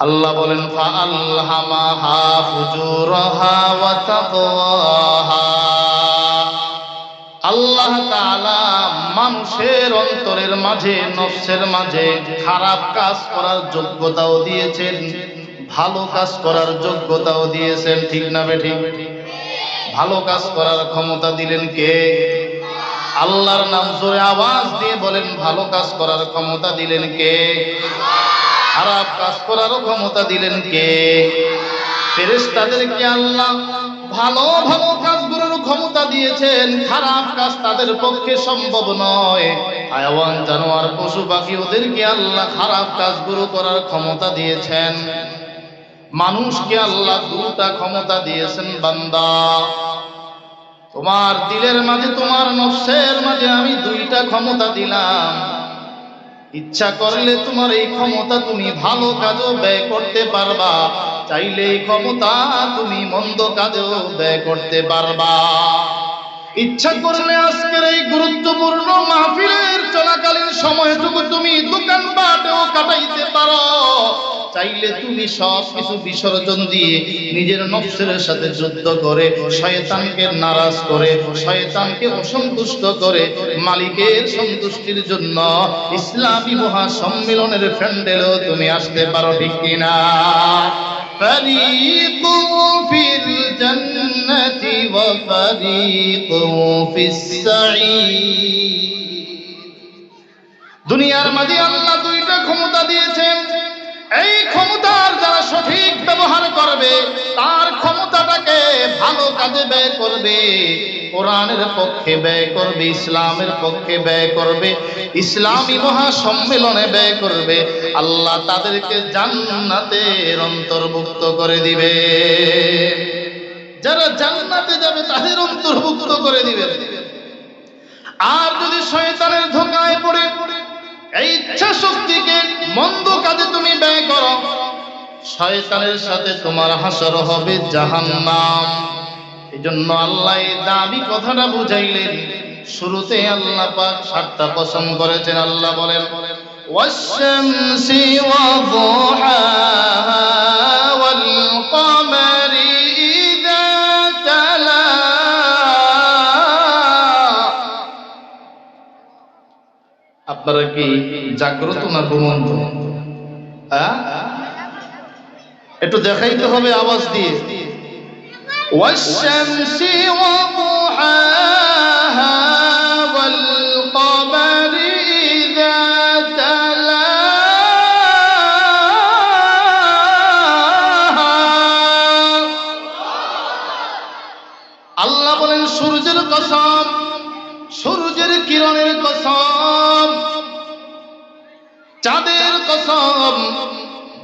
আল্লাহ বলেন আল্লাহ মানুষের অন্তরের মাঝে, নফসের মাঝে খারাপ কাজ করার যোগ্যতাও দিয়েছেন, ভালো কাজ করার যোগ্যতাও দিয়েছেন, ঠিক না বেঠিক ভালো কাজ করার ক্ষমতা দিলেন কে? আল্লাহর নাম জোরে আওয়াজ দিয়ে বলেন, ভালো কাজ করার ক্ষমতা দিলেন কে? খারাপ কাজ করারও ক্ষমতা দিলেন কে? ফেরেশতাদেরকে আল্লাহ ভালো ভালো কাজগুলোর ক্ষমতা দিয়েছেন। খারাপ কাজ তাদের পক্ষে সম্ভব নয়। জানোয়ার, পশু পাখি, ওদেরকে আল্লাহ খারাপ কাজগুলো করার ক্ষমতা দিয়েছেন। মানুষকে আল্লাহ দুটা ক্ষমতা দিয়েছেন, বান্দা। তোমার দিলের মাঝে, তোমার নফসের মাঝে আমি দুইটা ক্ষমতা দিলাম। ইচ্ছা করলে তোমার এই ক্ষমতা তুমি ভালো কাজও ব্যয় করতে পারবা। চাইলে এই ক্ষমতা তুমি মন্দ কাজও ব্যয় করতে পারবা। ইচ্ছা করলে আজকের এই গুরুত্বপূর্ণ মাহফিলের চলাকালীন সময়টুকু তুমি দোকানপাটেও কাটাইতে পারো। চাইলে তুমি সব কিছু বিসর্জন দিয়ে নিজের নফসের সাথে যুদ্ধ করে শয়তানকে নারাজ করে শয়তানকে অসন্তুষ্ট করে মালিকের সন্তুষ্টির জন্য ইসলামী মহা সম্মেলনের প্যান্ডেলেও তুমি আসতে পারো ঠিক কিনা فريق في الجنة وفريق في السعير দুনিয়ার মাঝে আল্লাহ দুইটা ক্ষমতা দিয়েছেন এই ক্ষমতার যারা সঠিক ব্যবহার করবে, তার ক্ষমতাটাকে ভালো কাজে ব্যয় করবে। কোরআনের পক্ষে ব্যয় করবে, ইসলামের পক্ষে ব্যয় করবে, ইসলামী মহা সম্মেলনে ব্যয় করবে। আল্লাহ তাদেরকে জান্নাতের অন্তর্ভুক্ত করে দিবে। যারা জান্নাতে যাবে, তাদের অন্তর্ভুক্ত করে দিবে। আর যদি শয়তানের ধোকায় পড়ে পড়ে এই ইচ্ছা শক্তিকে মন্দ কাজে তুমি ব্যয় করো শয়তানের সাথে তোমার হাসর হবে জাহান্নাম এই জন্য আল্লাহ এই দাবি কথাটা বুঝাইলেন শুরুতে আল্লাহ পাক সাতটা পছন্দ করেছেন আল্লাহ বলেন والشمس وضحاها আপনারা কি জাগ্রত না ঘুমন্ত হ্যাঁ? একটু দেখাইতে হবে আওয়াজ দিয়ে والشمس وضحاها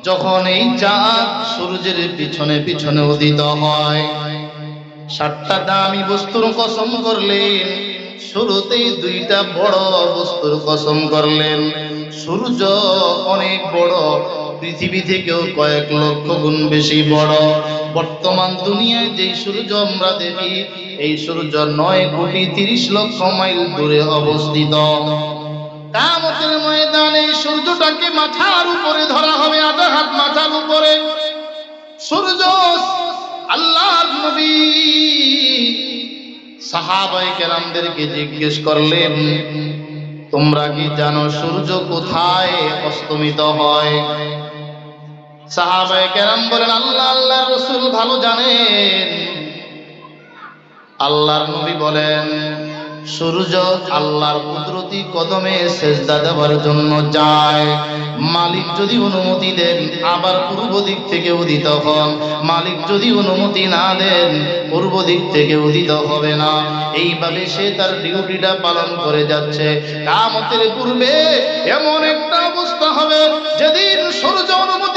যখন এই চাঁদ সূর্যের পিছনে পিছনে উদিত হয়, সাতটা দামি বস্তুর কসম করলেন, শুরুতেই দুইটা বড় বস্তুর কসম করলেন। সূর্য অনেক বড়, পৃথিবী থেকেও কয়েক লক্ষ গুণ বেশি বড়। বর্তমান দুনিয়ায় যে সূর্য আমরা দেখি, এই সূর্য নয় কোটি তিরিশ লক্ষ মাইল দূরে অবস্থিত। কামতের ময়দানে সূর্যটাকে মাথার উপরে ধরা হবে, আধা হাত মাথার উপরে। সূর্য আল্লাহর সাহাবাই কেরামদেরকে জিজ্ঞেস করলেন, তোমরা কি জানো সূর্য কোথায় অস্তমিত হয়? সাহাবাই কেরাম বলেন, আল্লাহ আল্লাহ, রসুল ভালো জানেন। আল্লাহর নবী বলেন সূর্য আল্লাহর কুদরতি কদমে সেজদা দেওয়ার জন্য যায়। মালিক যদি অনুমতি দেন, আবার পূর্ব দিক থেকে উদিত হন। মালিক যদি অনুমতি না দেন, পূর্ব দিক থেকে উদিত হবে না। এইভাবে সে তার ডিউটিটা পালন করে যাচ্ছে। কামতের পূর্বে এমন একটা অবস্থা হবে, যেদিন সূর্য অনুমতি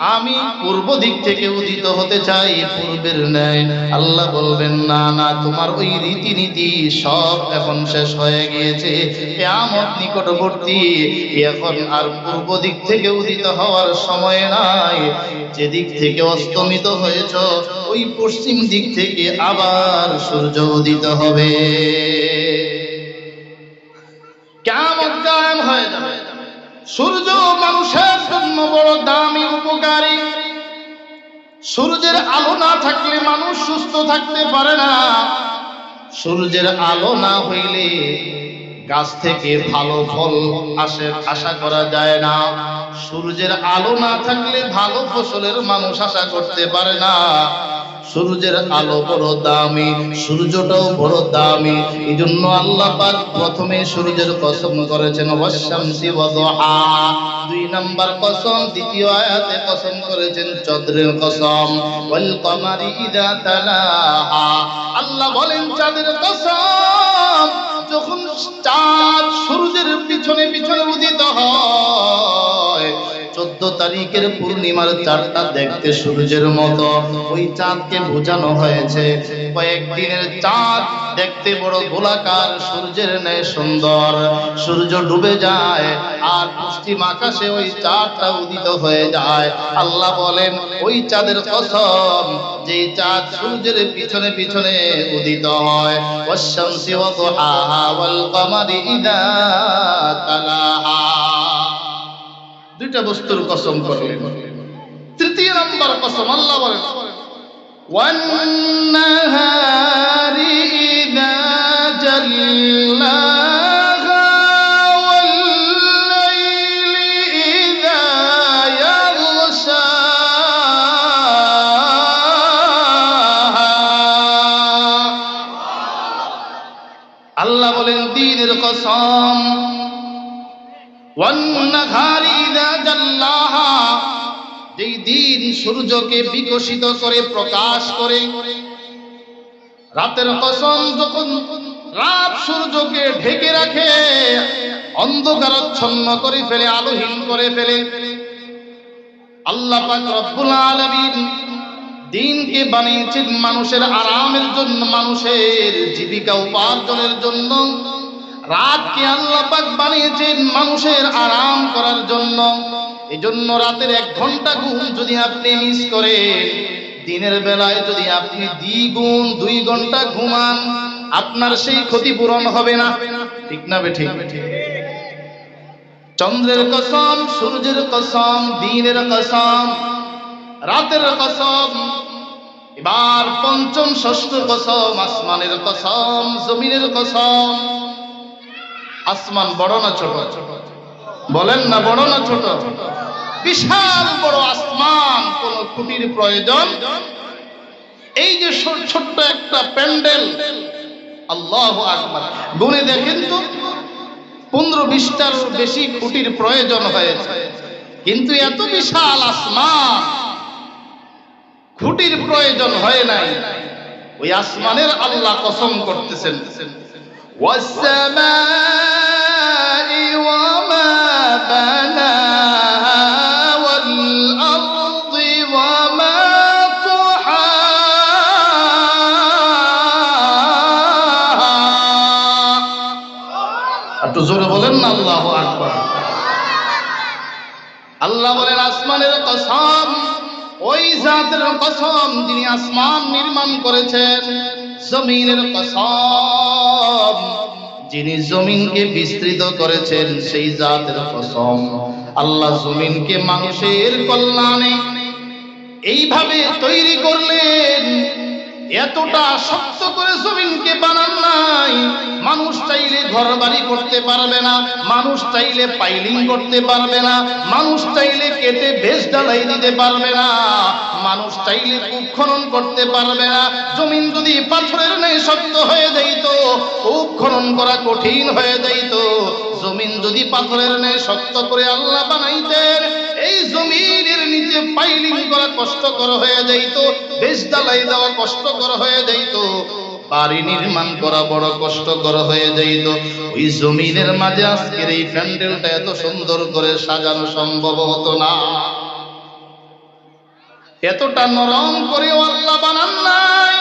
আমি পূর্ব দিক থেকে উদিত হতে চাই, পূর্বের ন্যায়। আল্লাহ বলবেন, না না, তোমার ওই রীতিনীতি সব এখন শেষ হয়ে গিয়েছে। কেমন নিকটবর্তী, এখন আর পূর্ব দিক থেকে উদিত হওয়ার সময় নাই। যেদিক থেকে অস্তমিত হয়েছ, ওই পশ্চিম দিক থেকে আবার সূর্য উদিত হবে। কেমন কায়েম হয়ে সূর্য জন্য বড় দামি উপকারী। সূর্যের আলো না থাকলে মানুষ সুস্থ থাকতে পারে না। সূর্যের আলো না হইলে গাছ থেকে ভালো ফল আসে, আশা করা যায় না। সূর্যের আলো না থাকলে ভালো ফসলের মানুষ আশা করতে পারে না। সূর্যের আলো বড় দামি, সূর্যটাও বড় দামি। এই জন্য আল্লাহ পাক প্রথমে সূর্যের কসম করেছেন ওয়াশামসি ওয়াদুহা দুই নাম্বার কসম, দ্বিতীয় আয়াতে কসম করেছেন চন্দ্রের কসম। ওয়াল কমারি ইদা তালাহা। আল্লাহ বলেন, চাঁদের কসম যখন চাঁদ সূর্যের পিছনে পিছনে উদিত হয় চোদ্দ তারিখের পূর্ণিমার চাঁদটা দেখতে সূর্যের মতো। ওই চাঁদকে বোঝানো হয়েছে। কয়েকদিনের চাঁদ দেখতে বড় গোলাকার, সূর্যের ন্যায় সুন্দর। সূর্য ডুবে যায় আর পশ্চিম আকাশে ওই চাঁদটা উদিত হয়ে যায়। আল্লাহ বলেন, ওই চাঁদের কসম যে চাঁদ সূর্যের পিছনে পিছনে উদিত হয়। ওয়াল কমারি ইদা তালাহা। দুইটা বস্তুর কসম করলেন। তৃতীয় নম্বর কসম আল্লাহ বলেন সূর্যকে বিকশিত করে, প্রকাশ করে। রাতের কসম যখন রাত সূর্যকে ঢেকে রাখে, অন্ধকারাচ্ছন্ন করে ফেলে, আলোহীন করে ফেলে। আল্লাহ রব্বুল আলামিন দিনকে বানিয়েছেন মানুষের আরামের জন্য, মানুষের জীবিকা উপার্জনের জন্য। রাতকে আল্লাহ পাক বানিয়েছেন মানুষের আরাম করার জন্য। এজন্য রাতের এক ঘণ্টা ঘুম যদি আপনি মিস করেন দিনের বেলায় যদি আপনি দ্বিগুণ দুই ঘণ্টা ঘুমান, আপনার সেই ক্ষতিপূরণ হবে না। ঠিক না বে ঠিক চন্দ্রের কসম, সূর্যের কসম, দিনের কসম, রাতের কসম, এবার পঞ্চম, ষষ্ঠ কসম, আসমানের কসম, জমিনের কসম। আসমান বড় না ছোট ছোট? বলেন না বড় না ছোট? বিশাল বড় আসমান, কোন কুটির প্রয়োজন? এই যে ছোট্ট একটা প্যান্ডেল, আল্লাহ আকবার। গুনে দেখেন তো, পনেরো বিশটার বেশি কুটির প্রয়োজন হয়েছে। কিন্তু এত বিশাল আসমান, খুঁটির প্রয়োজন হয় নাই। ওই আসমানের আল্লাহ কসম করতেছেন। ওয়াসসামাই একটু জোরে বলেন না, আল্লাহ আকবার। আল্লাহ বলেন, আসমানের কসম, ওই জাতের কসম যিনি আসমান নির্মাণ করেছেন, জমিনের কসম যিনি জমিনকে বিস্তৃত করেছেন, সেই জাতের কসম। আল্লাহ জমিনকে মানুষের কল্যাণে এইভাবে তৈরি করলেন। এতটা শক্ত করে জমিনকে বানান নাই। মানুষ চাইলে ঘর বাড়ি করতে পারবে না, মানুষ চাইলে পাইলিং করতে পারবে না, মানুষ চাইলে কেটে বেশ ডালাই দিতে পারবে না, মানুষ চাইলে কূপ খনন করতে পারবে না। জমিন যদি পাথরের নেই শক্ত হয়ে যাইত, কূপ খনন করা কঠিন হয়ে যাইত। জমিন যদি পাথরের নেই শক্ত করে আল্লাহ বানাইতেন, এই জমিনের নিচে পাইলিং করা কষ্টকর হয়ে যাইত বেশ ডালাই দেওয়া কষ্টকর হয়ে যাইত, বাড়ি নির্মাণ করা বড় কষ্টকর হয়ে যাইত। ওই জমিনের মাঝে আজকের এই প্যান্ডেলটা এত সুন্দর করে সাজানো সম্ভব হতো না। এতটা নরম করেও আল্লাহ বানান নাই।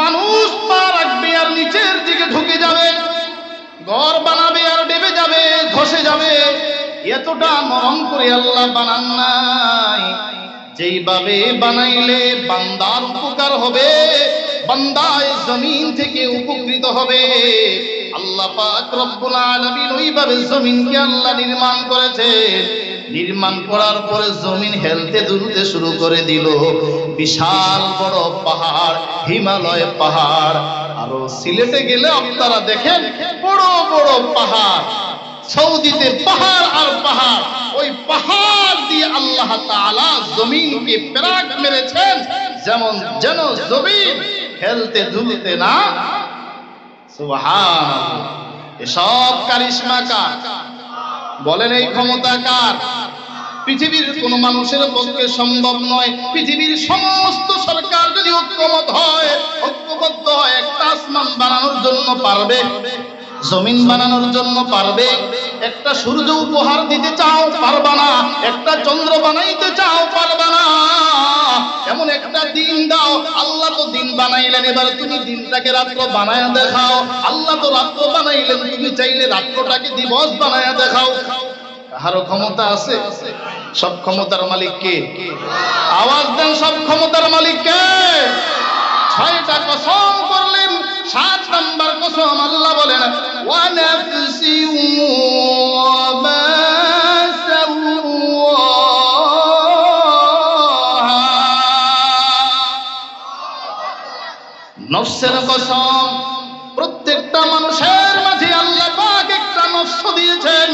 মানুষ পা রাখবে আর নিচের দিকে এতটা নরম করে আল্লাহ বানান নাই। যেইভাবে বানাইলে বান্দার উপকার হবে বান্দায় জমিন থেকে উপকৃত হবে। আল্লাহ পাক রব্বুল আলামিন ওইভাবে জমিনকে আল্লাহ নির্মাণ করেছে। নির্মাণ করার পরে জমিন হেলতে দুলতে শুরু করে দিল। বিশাল বড় পাহাড়, হিমালয় পাহাড়। আরও সিলেটে গেলে আপনারা দেখেন, বড় বড় পাহাড়। সৌদিতে পাহাড় আর পাহাড়। ওই পাহাড় দিয়ে আল্লাহ তাআলা জমিনকে পেরাক মেরেছেন। যেমন যেন জমিন খেলতে দুলতে না। সুবহানাল্লাহ। এসব কারিশমা কার? বলেন এই ক্ষমতা কার? পৃথিবীর কোন মানুষের পক্ষে সম্ভব নয়। পৃথিবীর সমস্ত সরকার যদি ঐক্যমত হয়, ঐক্যবদ্ধ হয়, একটা আসমান বানানোর জন্য পারবে। জমিন বানানোর জন্য পারবে। একটা সূর্য উপহার দিতে চাও, পারবা না। একটা চন্দ্র বানাইতে চাও, পারবা না। এমন একটা দিন দাও। আল্লাহ তো দিন বানাইলেন। এবার তুমি দিনটাকে রাত্র বানায়া দেখাও। আল্লাহ তো রাত্র বানাইলেন। তুমি চাইলে রাত্রটাকে দিবস বানায় দেখাও। কাহারও ক্ষমতা আছে? সব ক্ষমতার মালিক কে? আওয়াজ দেন, সব ক্ষমতার মালিক কে? ছয়টা কসম করলেন সাত নাম্বার কসম আল্লাহ বলেন নফসের কসম, প্রত্যেকটা মানুষের মাঝে আল্লাহ পাক একটা নফস দিয়েছেন,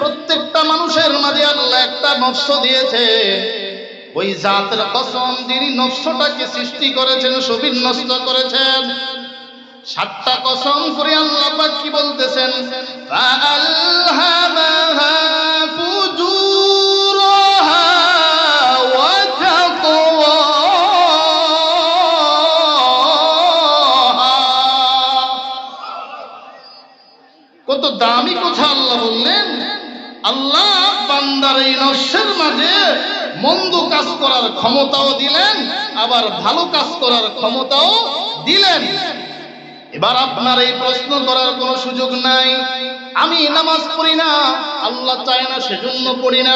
প্রত্যেকটা মানুষের মাঝে আল্লাহ একটা নফস দিয়েছে ওই জাতের কসম যিনি নফসটাকে সৃষ্টি করেছেন, সুবিন্যস্ত করেছেন সাতটা কসম করে আল্লাহ পাক কি বলতেছেন? কত দামি কথা আল্লাহ বললেন। আল্লাহ পান্দার এই নস্যের মাঝে মন্দ কাজ করার ক্ষমতাও দিলেন, আবার ভালো কাজ করার ক্ষমতাও দিলেন। এবার আপনার এই প্রশ্ন করার কোনো সুযোগ নাই। আমি নামাজ পড়ি না, আল্লাহ চায় না সেজন্য পড়ি না।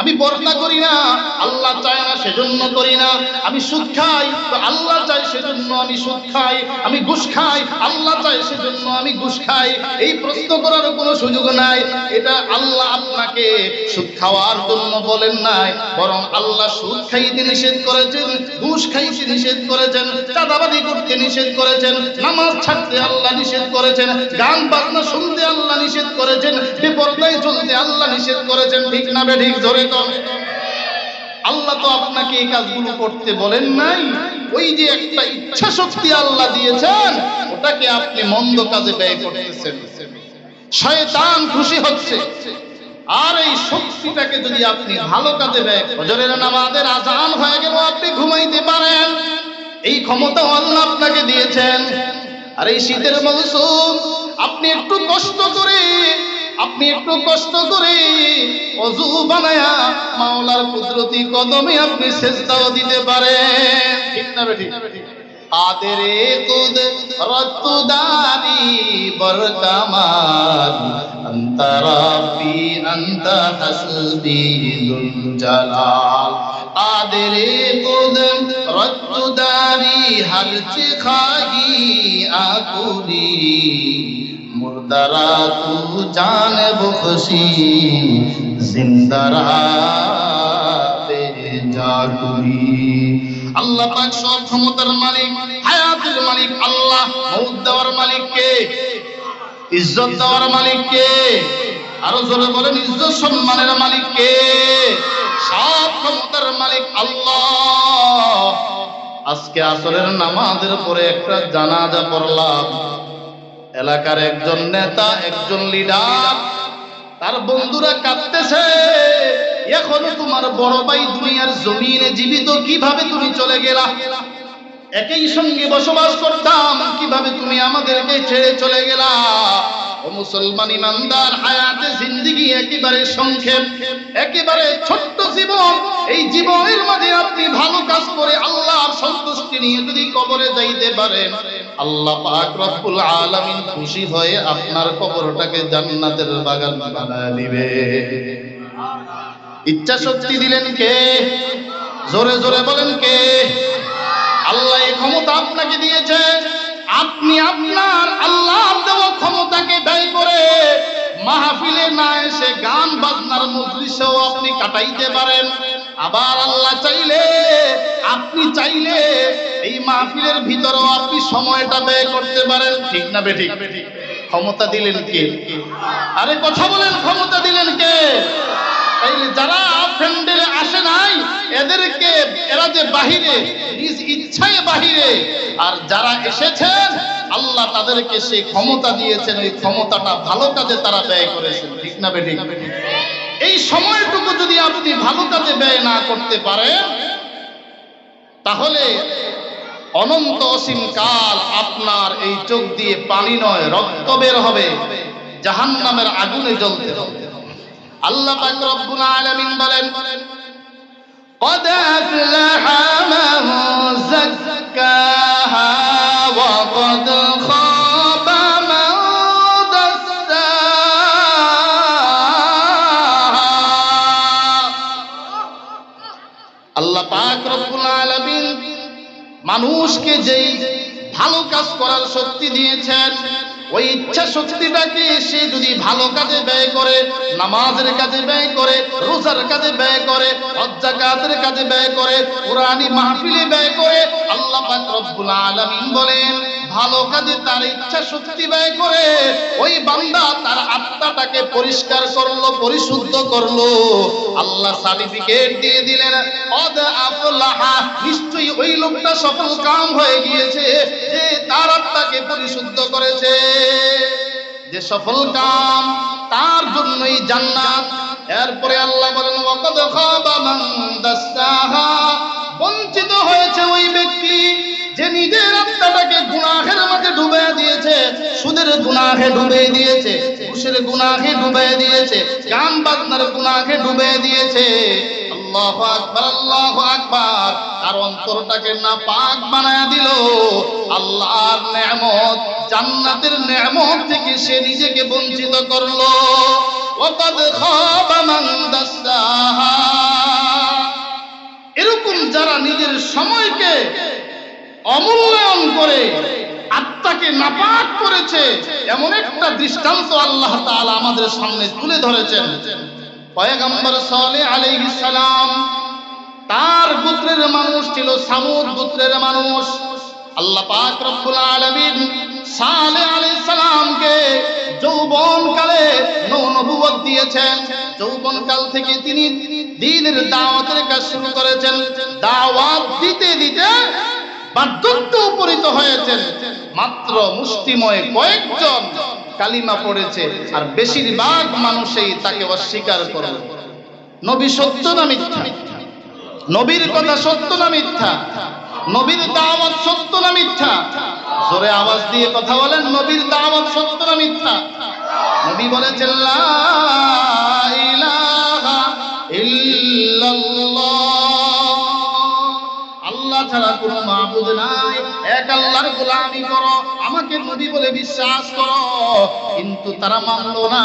আমি পর্দা করি না, আল্লাহ চায় না সেজন্য করি না। আমি সুদ খাই, তো আল্লাহ চায় সেজন্য আমি সুদ খাই। আমি ঘুষ খাই, আল্লাহ চায় সেজন্য আমি ঘুষ খাই। এই প্রশ্ন করার কোনো সুযোগ নাই। এটা আল্লাহ আপনাকে সুদ খাওয়ার জন্য বলেন নাই, বরং আল্লাহ সুদ খাইতে নিষেধ করেছেন, ঘুষ খাইতে নিষেধ করেছেন চাঁদাবাদি করতে নিষেধ করেছেন, নামাজ ছাড়তে আল্লাহ নিষেধ করেছেন, গান বাজনা শুনতে আল্লাহ নিষেধ করেছেন বেপরদায় চলতে আল্লাহ নিষেধ করেছেন, ঠিক না বে ঠিক? ধরে কর আল্লাহ তো আপনাকে এই কাজগুলো করতে বলেন নাই। ওই যে একটা ইচ্ছা শক্তি আল্লাহ দিয়েছেন, ওটাকে আপনি মন্দ কাজে ব্যয় করতেছেন। শয়তান খুশি হচ্ছে। আর এই শক্তিটাকে যদি আপনি ভালো কাজে ব্যয় ফজরের নামাজের আজান হয়ে গেল, আপনি ঘুমাইতে পারেন। এই ক্ষমতা আল্লাহ আপনাকে দিয়েছেন। আর এই শীতের মৌসুম, আপনি একটু কষ্ট করে, আপনি একটু কষ্ট করে অজু বানায়া মাওলার কুদরতি কদমে আপনি সেজদাও দিতে পারেন। ঠিক না ঠিক قادر قدرت داری برکمان انت ربی انت حسبی ذل جلال قادر قدرت داری هر چی خواهی آکوری مردرا تو جان بخشی زندرا তেরে জাগুরি আল্লাহ পাক সব ক্ষমতার মালিক, হায়াতের মালিক আল্লাহ মৌত দেওয়ার মালিক কে? ইজ্জত দেওয়ার মালিক কে? আরও জোরে বলেন, ইজ্জত সম্মানের মালিক কে? সব ক্ষমতার মালিক আল্লাহ। আজকে আসরের নামাজের পরে একটা জানাজা পড়লাম। এলাকার একজন নেতা, একজন লিডার তার বন্ধুরা কাঁদতেছে। এখনও তোমার বড় ভাই দুনিয়ার জমিনে জীবিত, কীভাবে তুমি চলে গেলা? একই সঙ্গে বসবাস করতাম, কীভাবে তুমি আমাদেরকে ছেড়ে চলে গেলা? একেবারে সংক্ষেপ, একেবারে ছোট্ট জীবন। এই জীবনের আপনি ভালো কাজ করে নিয়ে যদি কবরে যাইতে আল্লাহ খুশি হয়ে আপনার কবরটাকে জান্নাতের বাগান বানায় দিবে। ইচ্ছা শক্তি দিলেন কে? জোরে জোরে বলেন কে? আল্লাহ এই ক্ষমতা আপনাকে দিয়েছে। আপনি আপনার আল্লাহ ক্ষমতাকে ব্যয় করে মাহফিলে না এসে গান বাজনার মজলিসেও আপনি কাটাইতে পারেন। আবার আল্লাহ চাইলে, আপনি চাইলে এই মাহফিলের ভিতরেও আপনি সময়টা ব্যয় করতে পারেন। ঠিক না বেঠিক? ক্ষমতা দিলেন কে? আরে কথা বলেন, ক্ষমতা দিলেন কে? যারা ফ্রেন্ডের আসে নাই, এদেরকে এরা যে বাহিরে, নিজ ইচ্ছায় বাহিরে, আর যারা এসেছেন, আল্লাহ তাদেরকে সেই ক্ষমতা দিয়েছেন ওই ক্ষমতাটা ভালো কাজে তারা ব্যয় করেছেন, ঠিক না বেঠিক? এই সময়টুকু যদি আপনি ভালো কাজে ব্যয় না করতে পারেন, তাহলে অনন্ত অসীম কাল আপনার এই চোখ দিয়ে পানি নয়, রক্ত বের হবে, জাহান্নামের আগুনে জ্বলতে হবে। আল্লাহ পাক রব্বুল আলামিন বলেন قد أفلح من زكاها وقد خاب من دساها আল্লাহ পাক রব্বুল আলামিন মানুষকে যেই ভালো কাজ করার শক্তি দিয়েছেন ওই ইচ্ছা শক্তিটাকে সে যদি ভালো কাজে ব্যয় করে, নামাজের কাজে ব্যয় করে, রোজার কাজে ব্যয় করে হজ্জাকাতের কাজে ব্যয় করে, কোরআনি মাহফিলে ব্যয় করে, আল্লাহ পাক রব্বুল আলামিন বলেন, ভালো কাজে তার ইচ্ছা শক্তি ব্যয় করে, ওই বান্দা তার আত্মাটাকে পরিষ্কার করল, পরিশুদ্ধ করল। আল্লাহ সার্টিফিকেট দিয়ে দিলেন, অদ আফলাহা নিশ্চয়ই লোকটা সফল কাম হয়ে গিয়েছে, যে তার আত্মাকে পরিশুদ্ধ করেছে। যে সফল কাম তার জন্যই জান্নাত। এরপরে আল্লাহ বলেন, ওয়াকাদ খাবা মান বঞ্চিত হয়েছে ওই ব্যক্তি যে নিজের আত্মাটাকে গুনাহের মাঝে ডুবে দিয়েছে, সুদের গুনাহে ডুবে দিয়েছে, ঘুষের গুনাহে ডুবে দিয়েছে, গান বাজনার গুনাহে ডুবে দিয়েছে। আল্লাহু আকবার আল্লাহু আকবার। আর অন্তরটাকে না পাক বানায় দিল। আল্লাহর নেয়ামত, জান্নাতের নেয়ামত থেকে সে নিজেকে বঞ্চিত করল। দাসসাহা এরকম যারা নিজের সময়কে অমূল্যায়ন করে, আত্মাকে নাপাক করেছে, এমন একটা দৃষ্টান্ত আল্লাহ তাআলা আমাদের সামনে তুলে ধরেছেন। পয়গম্বর সালেহ আলাইহিস সালাম, তার গোত্রের মানুষ ছিল সামুদ গোত্রের মানুষ। আল্লাহ পাক রব্বুল আলামিন সালে আলাইহিস সালামকে যৌবন কালে নবুয়ত দিয়েছেন। যৌবন কাল থেকে তিনি দ্বীনের দাওয়াতের কাজ শুরু করেছেন। দাওয়াত দিতে দিতে বার্ধক্য উপনীত হয়েছেন। মাত্র মুষ্টিময় কয়েকজন কালিমা পড়েছে, আর বেশিরভাগ মানুষই তাকে অস্বীকার করে। নবী সত্য না মিথ্যা? নবীর কথা সত্য না মিথ্যা? নবীর দাওয়াত সত্য না মিথ্যা? জোরে আওয়াজ দিয়ে কথা বলেন, নবীর দাওয়াত সত্য না মিথ্যা? নবী বলেছেন, লা ইলাহা ছাড়া কোনো মাবুদ নাই। এক আল্লাহর গোলামি করো, আমাকে নবী বলে বিশ্বাস করো। কিন্তু তারা মানলো না।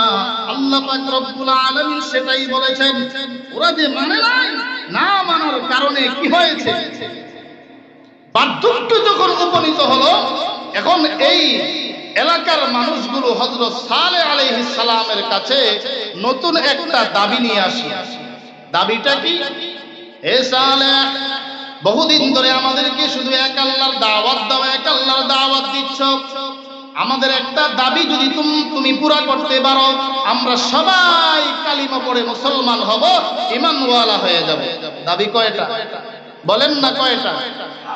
আল্লাহ পাক রব্বুল আলামিন সেটাই বলেছেন, ওরা যে মানে নাই, না মানার কারণে কি হয়েছে? বার্ধক্য যখন উপনীত হলো, এখন এই এলাকার মানুষগুলো হযরত সালে আলাইহিস সালামের কাছে নতুন একটা দাবি নিয়ে আসে দাবিটা কি? হে সালেহ বহুদিন ধরে আমাদেরকে শুধু এক আল্লাহর দাওয়াত দাও, এক আল্লাহর দাওয়াত দিচ্ছ। আমাদের একটা দাবি যদি তুমি পুরা করতে পারো, আমরা সবাই কালিমা পড়ে মুসলমান হব ইমানওয়ালা হয়ে যাব। দাবি কয়টা? বলেন না কয়টা?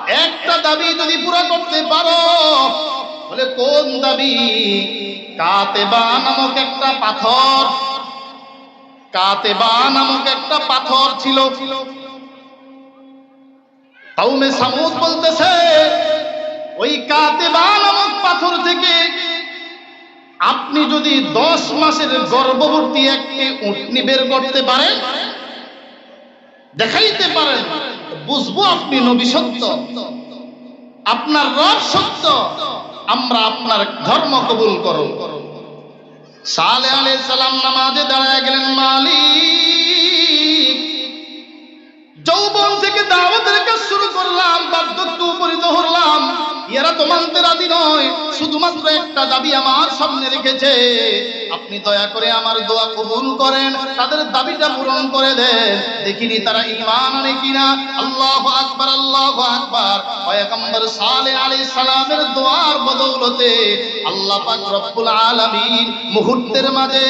একটা দাবি যদি পুরা করতে পারো, বলে কোন দাবি? কাতেবা নামক একটা পাথর। কাতেবা নামক একটা পাথর ছিল ছিল। কাউমে সামুদ বলতেছে, ওই কাতেবা নামক পাথর থেকে আপনি যদি দশ মাসের গর্ভবতী একটি উটনি বের করতে পারেন, দেখাইতে পারেন, বুঝব আপনি নবী সত্য, আপনার রব সত্য, আমরা আপনার ধর্ম কবুল করো সালে আলাই সালাম নামাজে দাঁড়ায় গেলেন মালিক, যৌবন থেকে দাওয়াতের করলাম তার দত্ত উপরে ধরলাম উপনীত তো মানতে রাজি নয়, শুধুমাত্র একটা দাবি আমার সামনে রেখেছে। আপনি দয়া করে আমার দোয়া কবুল করেন, তাদের দাবিটা পূরণ করে দেন। দেখিনি তারা ইমান আনে কিনা? আল্লাহ আকবার, আল্লাহু আকবার। পয়গম্বর সালেহ আলাইহিস সালামের দোয়ার বদৌলতে আল্লাহ পাক রব্বুল আলামিন মুহূর্তের মাঝে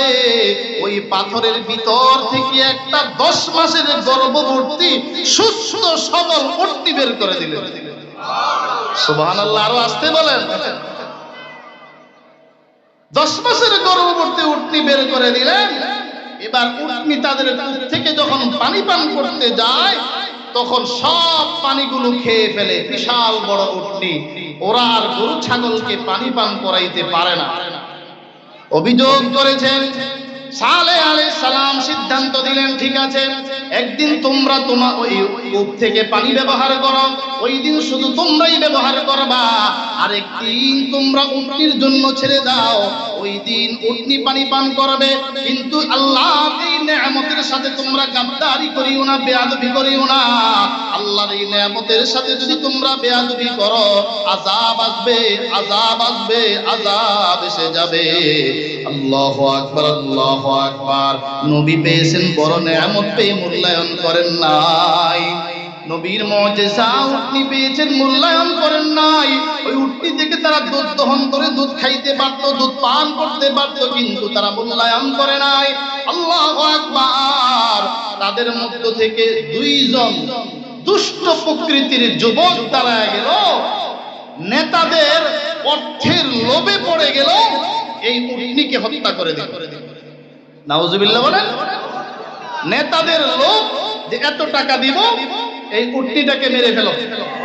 ওই পাথরের ভিতর থেকে একটা 10 মাসের গর্ভবতী, সুস্থ, সবল মূর্তি বের করে দিলেন। পানি করতে যায়, তখন সব পানিগুলো খেয়ে ফেলে বিশাল বড় উটনি। ওরা আর গরু ছাগলকে পানি পান করাইতে পারে না। অভিযোগ করেছেন সালে আলে সালাম সিদ্ধান্ত দিলেন, ঠিক আছে, একদিন তোমরা তোমার ওই কূপ থেকে পানি ব্যবহার করো, ওই দিন শুধু তোমরাই ব্যবহার করবা আরেকদিন তোমরা উটনির জন্য ছেড়ে দাও ওই দিন উটনি পানি পান করবে। কিন্তু আল্লাহ এই নেয়ামতের সাথে তোমরা গাদ্দারি করিও না, বেয়াদবি করিও না। আল্লাহর এই নেয়ামতের সাথে যদি তোমরা বেয়াদবি করো, আযাব আসবে আযাব আসবে, আযাব এসে যাবে। আল্লাহু আকবার আল্লাহু আকবার। নবী পেয়েছেন বড় নেয়ামত, পেয়ে মূল্যায়ন করেন নাই। নবীর মজেসা উটনি পেয়েছেন মূল্যায়ন করেন নাই। ওই উটনি থেকে তারা দুধ দহন করে দুধ খাইতে পারতো দুধ পান করতে পারতো কিন্তু তারা মূল্যায়ন করে নাই। আল্লাহ আকবার। তাদের মধ্য থেকে দুইজন দুষ্ট প্রকৃতির যুবক তারা গেল। নেতাদের অর্থের লোভে পড়ে গেল। এই উটনিকে হত্যা করে দিল। নাউজুবিল্লাহ বলেন, নেতাদের লোভ যে এত টাকা দিব এই উটনিটাকে মেরে ফেলো।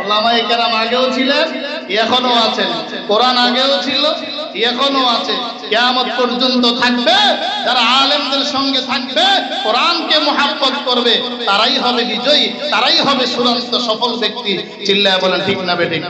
ওলামায়ে কেরাম আগেও ছিলেন এখনও আছেন। কোরআন আগেও ছিল এখনও আছে। কিয়ামত পর্যন্ত থাকবে, যারা আলেমদের সঙ্গে থাকবে, কোরআনকে মোহাব্বত করবে, তারাই হবে বিজয়ী, তারাই হবে চূড়ান্ত সফল ব্যক্তি। চিল্লায় বলেন, ঠিক না বেঠিক